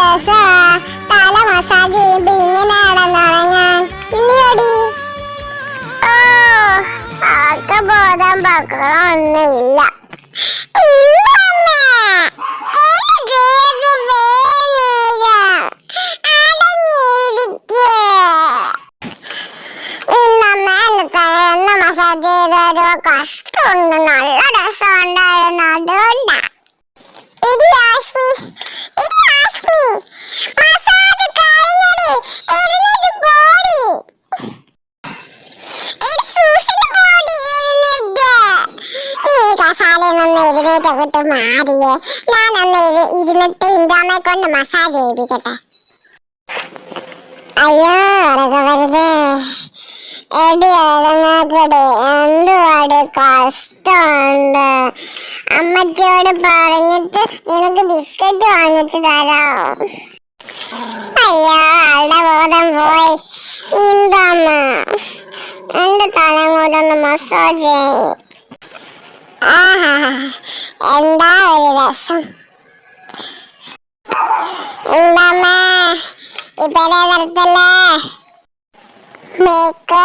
രസാ തല മസാജ് ചെയ്യുമ്പോ ഇങ്ങനെ നടന്നുറങ്ങാൻ. ഇല്ലയോടി. ഓ ആൾക്ക് ബോധം പക്കളൊന്നുമില്ല കഷ്ടമുണ്ട് നല്ല രസമുണ്ടായിരുന്നു. ഇന്റാമ്മയെ കൊണ്ട് മസാജ് എടി പറഞ്ഞിട്ട് നിനക്ക് ബിസ്ക്കറ്റ് വാങ്ങിച്ചു തരാം അയ്യോ ആളുടെ ബോധം പോയി. ഇന്താമ്മ എന്റെ തലങ്ങോട്ടൊന്ന് മസാജ് ചെയ്യ്. എന്താ ഒരു രസം? എന്താമ്മേ ഇപ്പഴേ നിർത്തല്ലേ മേക്ക്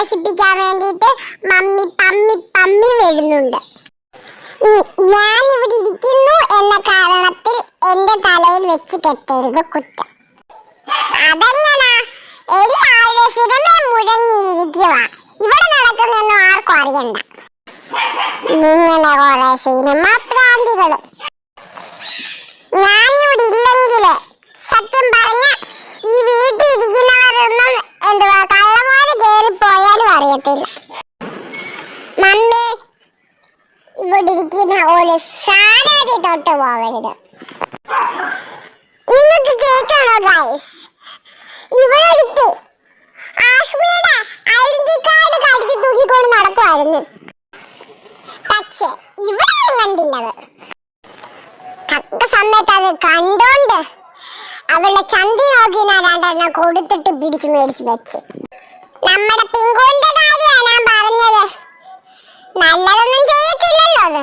നശിപ്പിക്കാൻ വേണ്ടിയിട്ട് മമ്മി പമ്മി പമ്മി വരുന്നുണ്ട്. ഞാൻ ഇവിടെ ഇരിക്കുന്നു എന്ന കാരണത്തിൽ എന്റെ തലയിൽ വെച്ച് കെട്ടരുത് കുറ്റം. അതെങ്ങനാ സിനിമ മുഴങ്ങിയിരിക്കുക ഇവിടെ നടക്കുന്നൊന്നും ആർക്കും അറിയണ്ട. ഇങ്ങനെ കുറെ സിനിമ പ്രാന്തികൾ അറിയത്തില്ല മമ്മി ഇവിടെ തൊട്ട് നിങ്ങൾക്ക് കാർഡ് കണ്ടോണ്ട് അവളുടെ ചന്തി നോക്കി ഞാൻ രണ്ടെണ്ണം കൊടുത്തിട്ട് പിടിച്ചു മേടിച്ചു വെച്ച്. നമ്മുടെ പിങ്കുവിന്റെ കാര്യമാണ് ഞാൻ പറഞ്ഞത്. നല്ലതൊന്നും ചെയ്യത്തില്ലല്ലോ അത്.